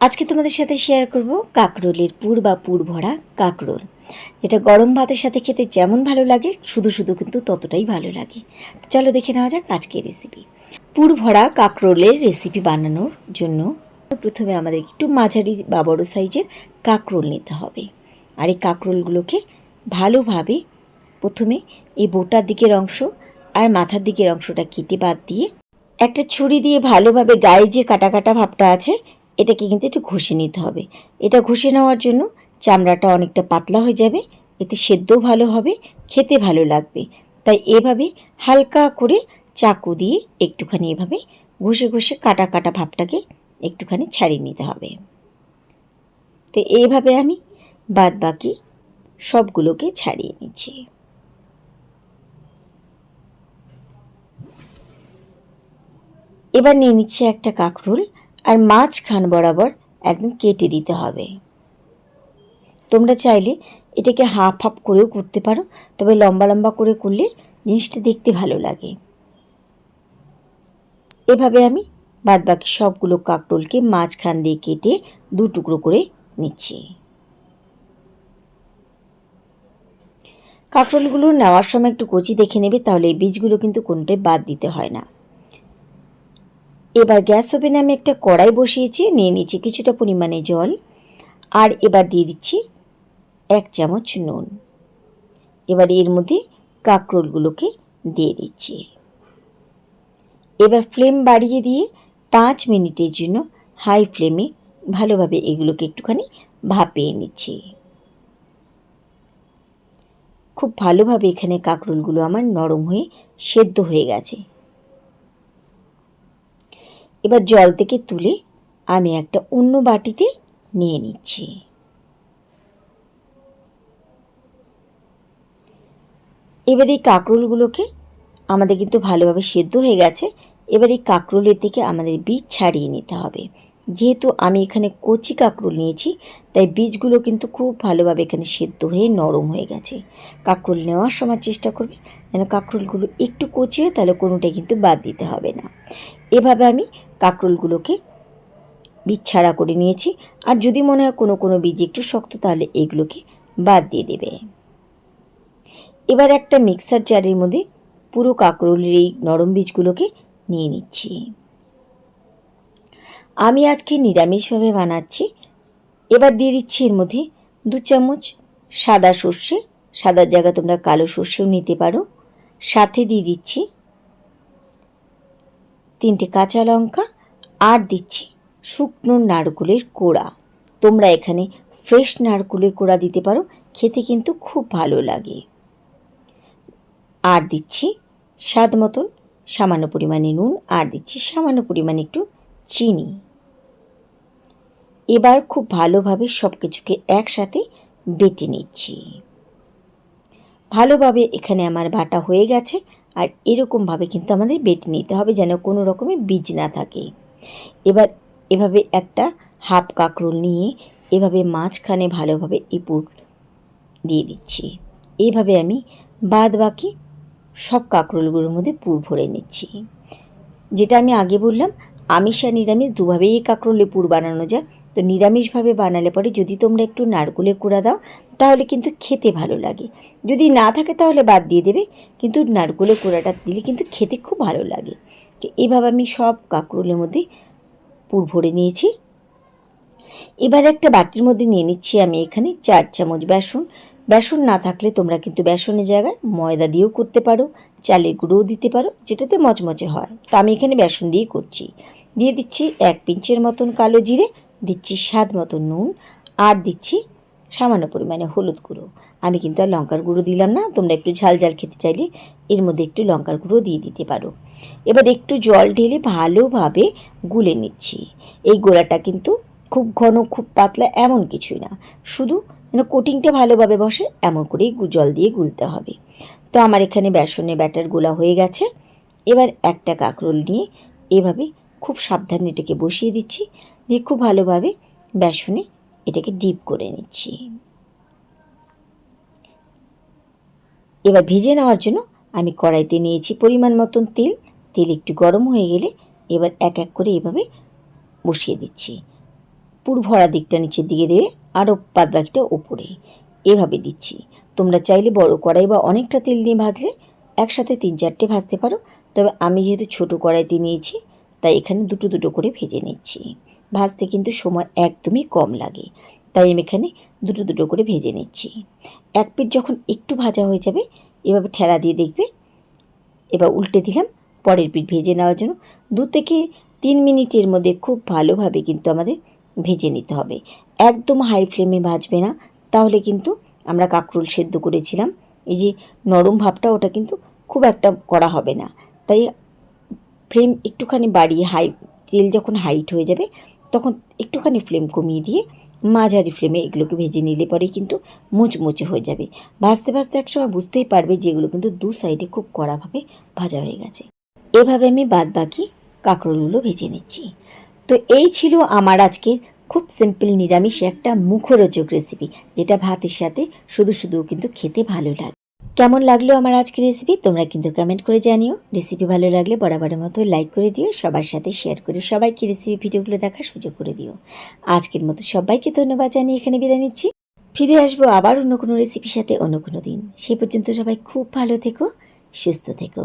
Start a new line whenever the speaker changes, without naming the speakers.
আজকে তোমাদের সাথে শেয়ার করব কাকরোলের পুর বা পুর ভরা কাকরোল। যেটা গরম ভাতের সাথে খেতে যেমন ভালো লাগে, শুধু শুধু কিন্তু ততটাই ভালো লাগে। চলো দেখে নেওয়া যাক আজকের রেসিপি পুর ভরা কাকরোলের রেসিপি বানানোর জন্য প্রথমে আমাদের একটু মাঝারি বা বড়ো সাইজের কাকরোল নিতে হবে। আর এই কাকরোলগুলোকে ভালোভাবে প্রথমে এই বোটার দিকের অংশ আর মাথার দিকের অংশটা কেটে বাদ দিয়ে একটা ছুরি দিয়ে ভালোভাবে গায়ে যে কাটা কাটা ভাবটা আছে এটাকে কিন্তু একটু ঘষে নিতে হবে। এটা ঘষে নেওয়ার জন্য চামড়াটা অনেকটা পাতলা হয়ে যাবে, এতে সেদ্ধও ভালো হবে, খেতে ভালো লাগবে। তাই এভাবে হালকা করে চাকু দিয়ে একটুখানি এভাবে ঘষে ঘষে কাটা কাটা ভাবটাকে একটুখানি ছাড়িয়ে নিতে হবে। তো এইভাবে আমি বাদ বাকি সবগুলোকে ছাড়িয়ে নিচ্ছি। এবার নিয়ে নিচ্ছে একটা কাঁকরোল। আর মাঝখান বরাবর একদম কেটে দিতে হবে। তোমরা চাইলে এটাকে হাফ হাফ করেও করতে পারো, তবে লম্বা লম্বা করে করলে জিনিসটা দেখতে ভালো লাগে। এভাবে আমি বাদ বাকি সবগুলো কাকরোলকে মাঝখান দিয়ে কেটে দু টুকরো করে নিচ্ছি। কাকরোলগুলো নেওয়ার সময় একটু কচি দেখে নেবে, তাহলে এই বীজগুলো কিন্তু কোনোটাই বাদ দিতে হয় না। এবার গ্যাস ওভেনে আমি একটা কড়াই বসিয়েছি, নিয়ে নিচ্ছি কিছুটা পরিমাণে জল, আর এবার দিয়ে দিচ্ছি এক চামচ নুন। এবার এর মধ্যে কাঁকরোলগুলোকে দিয়ে দিচ্ছি। এবার ফ্লেম বাড়িয়ে দিয়ে পাঁচ মিনিটের জন্য হাই ফ্লেমে ভালোভাবে এগুলোকে একটুখানি ভাপিয়ে নিচ্ছি। খুব ভালোভাবে এখানে কাঁকরোলগুলো আমার নরম হয়ে সেদ্ধ হয়ে গেছে। এবার জল থেকে তুলে আমি একটা অন্য বাটিতে নিয়ে নিচ্ছি। এবার এই কাঁকরোলগুলোকে আমাদের কিন্তু ভালোভাবে সেদ্ধ হয়ে গেছে। এবার এই কাঁকরোলের থেকে আমাদের বীজ ছাড়িয়ে নিতে হবে। যেহেতু আমি এখানে কচি কাঁকরোল নিয়েছি, তাই বীজগুলো কিন্তু খুব ভালোভাবে এখানে সেদ্ধ হয়ে নরম হয়ে গেছে। কাঁকরোল নেওয়ার সময় চেষ্টা করবে, যেন কাঁকরোলগুলো একটু কচি হয়, তাহলে কোনোটাই কিন্তু বাদ দিতে হবে না। এভাবে আমি কাঁকরোলগুলোকে বীজ ছাড়া করে নিয়েছি। আর যদি মনে হয় কোনো কোনো বীজ একটু শক্ত, তাহলে এগুলোকে বাদ দিয়ে দেবে। এবার একটা মিক্সার জারের মধ্যে পুরো কাঁকরোলের এই নরম বীজগুলোকে নিয়ে নিচ্ছি। আমি আজকে নিরামিষভাবে বানাচ্ছি। এবার দিয়ে দিচ্ছি এর মধ্যে দু চামচ সাদা সর্ষে। সাদার জায়গা তোমরা কালো সর্ষেও নিতে পারো। সাথে দিয়ে দিচ্ছি তিনটে কাঁচা লঙ্কা, আর দিচ্ছি শুকনো নারকুলের কোড়া। তোমরা এখানে ফ্রেশ নারকুলের কোড়া দিতে পারো, খেতে কিন্তু খুব ভালো লাগে। আর দিচ্ছি স্বাদ মতন সামান্য পরিমাণে নুন, আর দিচ্ছি সামান্য পরিমাণে একটু চিনি। এবার খুব ভালোভাবে সব কিছুকে একসাথে বেটে নিচ্ছি। ভালোভাবে এখানে আমার বাটা হয়ে গেছে। আর এরকমভাবে কিন্তু আমাদের বেটে নিতে হবে যেন কোনো রকমের বীজ না থাকে। এবার এভাবে একটা হাফ কাঁকরোল নিয়ে এভাবে মাঝখানে ভালোভাবে ইপুর দিয়ে দিচ্ছি। এইভাবে আমি বাদ বাকি সব কাঁকরোলগুলোর মধ্যে পুর ভরে নিচ্ছি। যেটা আমি আগে বললাম, আমিষ আর নিরামিষ দুভাবেই এই কাঁকরোলে পুর বানানো যায়। তো নিরামিষভাবে বানালে পরে যদি তোমরা একটু নারকুলে কুড়া দাও, তাহলে কিন্তু খেতে ভালো লাগে। যদি না থাকে তাহলে বাদ দিয়ে দেবে, কিন্তু নারকুলে কুড়াটা দিলে কিন্তু খেতে খুব ভালো লাগে। তো এইভাবে আমি সব কাঁকরোলের মধ্যে পুর ভরে নিয়েছি। এবার একটা বাটির মধ্যে নিয়ে নিচ্ছি আমি এখানে চার চামচ বেসন। বেসন না থাকলে তোমরা কিন্তু বেসনের জায়গায় ময়দা দিয়েও করতে পারো, চালের গুঁড়োও দিতে পারো, যেটাতে মচমচে হয়। তো আমি এখানে বেসন দিয়ে করছি। দিয়ে দিচ্ছি এক পিঞ্চের মতন কালো জিরে দিচ্ছি স্বাদ মতো নুন আর দিচ্ছি সামান্য পরিমাণে হলুদ গুঁড়ো। আমি কিন্তু আর লঙ্কার গুঁড়ো দিলাম না, তোমরা একটু ঝাল ঝাল খেতে চাইলে এর মধ্যে একটু লঙ্কার গুঁড়ো দিয়ে দিতে পারো। এবার একটু জল ঢেলে ভালোভাবে গুলে নিচ্ছি। এই গোলাটা কিন্তু খুব ঘন, খুব পাতলা এমন কিছুই না। শুধু যেন কোটিংটা ভালোভাবে বসে, এমন করেই জল দিয়ে গুলতে হবে। তো আমার এখানে বেসনের ব্যাটার গোলা হয়ে গেছে। এবার একটা কাঁকরোল নিয়ে এভাবে খুব সাবধানে এটাকে বসিয়ে দিচ্ছি। দিয়ে খুব ভালোভাবে বেসনে এটাকে ডিপ করে নিচ্ছি। এবার ভেজে নেওয়ার জন্য আমি কড়াইতে নিয়েছি পরিমাণ মতন তেল। তেল একটু গরম হয়ে গেলে এবার এক এক করে এভাবে বসিয়ে দিচ্ছি। পুর ভরা দিকটা নিচের দিকে দেবে, আরও বাদ বাকিটা ওপরে। এভাবে দিচ্ছি। তোমরা চাইলে বড় কড়াই বা অনেকটা তেল দিয়ে ভাজলে একসাথে তিন চারটে ভাজতে পারো। তবে আমি যেহেতু ছোট কড়াইতে নিয়েছি, তাই এখানে দুটো দুটো করে ভেজে নিচ্ছি। ভাজতে কিন্তু সময় একদমই কম লাগে। তাই আমি এখানে দুটো দুটো করে ভেজে নিচ্ছি। এক পিঠ যখন একটু ভাজা হয়ে যাবে, এভাবে ঠেলা দিয়ে দেখবে। এবার উল্টে দিলাম পরের পিঠ ভেজে নেওয়ার জন্য। দু থেকে তিন মিনিটের মধ্যে খুব ভালোভাবে কিন্তু আমাদের ভেজে নিতে হবে। একদম হাই ফ্লেমে ভাজবে না। তাহলে কিন্তু আমরা কাঁকরোল সেদ্ধ করেছিলাম। এই যে নরম ভাবটা ওটা কিন্তু খুব একটা করা হবে না। তাই ফ্লেম একটুখানি বাড়িয়ে হাই তেল যখন হাইট হয়ে যাবে তখন একটুখানি ফ্লেম কমিয়ে দিয়ে মাঝারি ফ্লেমে এগুলোকে ভেজে নিলে পরেই কিন্তু মুচমুচে হয়ে যাবে। ভাজতে ভাজতে একসময় বুঝতেই পারবে যে এগুলো কিন্তু দু সাইডে খুব কড়াভাবে ভাজা হয়ে গেছে। এভাবে আমি বাদ বাকি কাঁকরোলগুলো ভেজে নিচ্ছি। তো এই ছিল আমার আজকে খুব সিম্পল নিরামিষ একটা মুখরোচক রেসিপি যেটা ভাতের সাথে শুধু শুধু কিন্তু খেতে ভালো লাগে। কেমন লাগল আমার আজকের রেসিপি তোমরা কিন্তু কমেন্ট করে জানিও। রেসিপি ভালো লাগলে বরাবরের মতো লাইক করে দিও, সবার সাথে শেয়ার করে সবাইকে রেসিপি ভিডিওগুলো দেখার সুযোগ করে দিও। আজকের মতো সবাইকে ধন্যবাদ জানিয়ে এখানে বিদায় নিচ্ছি। ফিরে আসব আবার অন্য কোনো রেসিপির সাথে অন্য কোনো দিন। সেই পর্যন্ত সবাই খুব ভালো থেকো, সুস্থ থেকো।